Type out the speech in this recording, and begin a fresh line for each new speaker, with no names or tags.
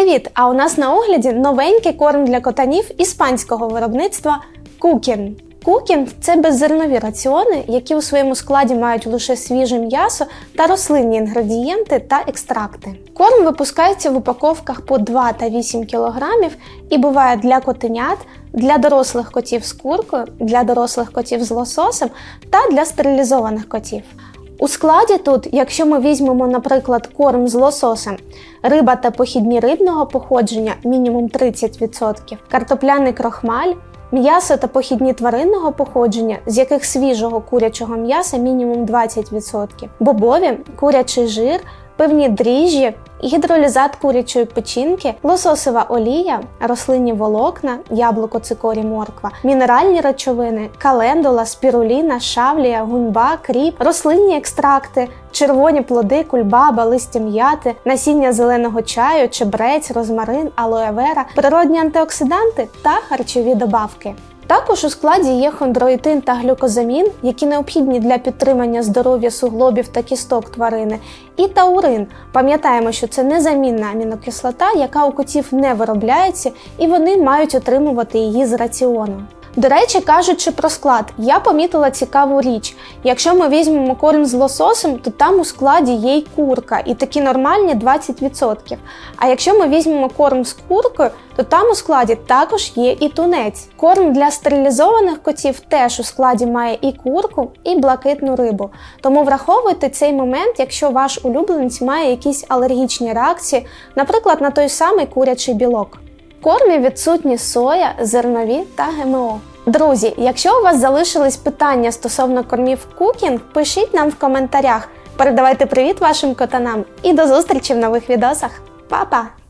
Привіт! А у нас на огляді новенький корм для котанів іспанського виробництва Кукін. Кукін це беззернові раціони, які у своєму складі мають лише свіже м'ясо та рослинні інгредієнти та екстракти. Корм випускається в упаковках по 2 та 8 кг і буває для котенят, для дорослих котів з куркою, для дорослих котів з лососем та для стерилізованих котів. У складі тут, якщо ми візьмемо, наприклад, корм з лососем, риба та похідні рибного походження мінімум 30%, картопляний крохмаль, м'ясо та похідні тваринного походження, з яких свіжого курячого м'яса мінімум 20%, бобові, курячий жир, певні дріжджі, гідролізат курячої печінки, лососова олія, рослинні волокна, яблуко, цикорі, морква, мінеральні речовини, календула, спіруліна, шавлія, гуньба, кріп, рослинні екстракти, червоні плоди, кульбаба, листя м'яти, насіння зеленого чаю, чебрець, розмарин, алоевера, природні антиоксиданти та харчові добавки. Також у складі є хондроїтин та глюкозамін, які необхідні для підтримання здоров'я суглобів та кісток тварини, і таурин. Пам'ятаємо, що це незамінна амінокислота, яка у котів не виробляється, і вони мають отримувати її з раціону. До речі, кажучи про склад, я помітила цікаву річ. Якщо ми візьмемо корм з лососем, то там у складі є й курка, і такі нормальні 20%. А якщо ми візьмемо корм з куркою, то там у складі також є і тунець. Корм для стерилізованих котів теж у складі має і курку, і блакитну рибу. Тому враховуйте цей момент, якщо ваш улюбленець має якісь алергічні реакції, наприклад, на той самий курячий білок. Кормі відсутні соя, зернові та ГМО. Друзі, якщо у вас залишились питання стосовно кормів кукінг, пишіть нам в коментарях. Передавайте привіт вашим котанам і до зустрічі в нових відосах. Па-па!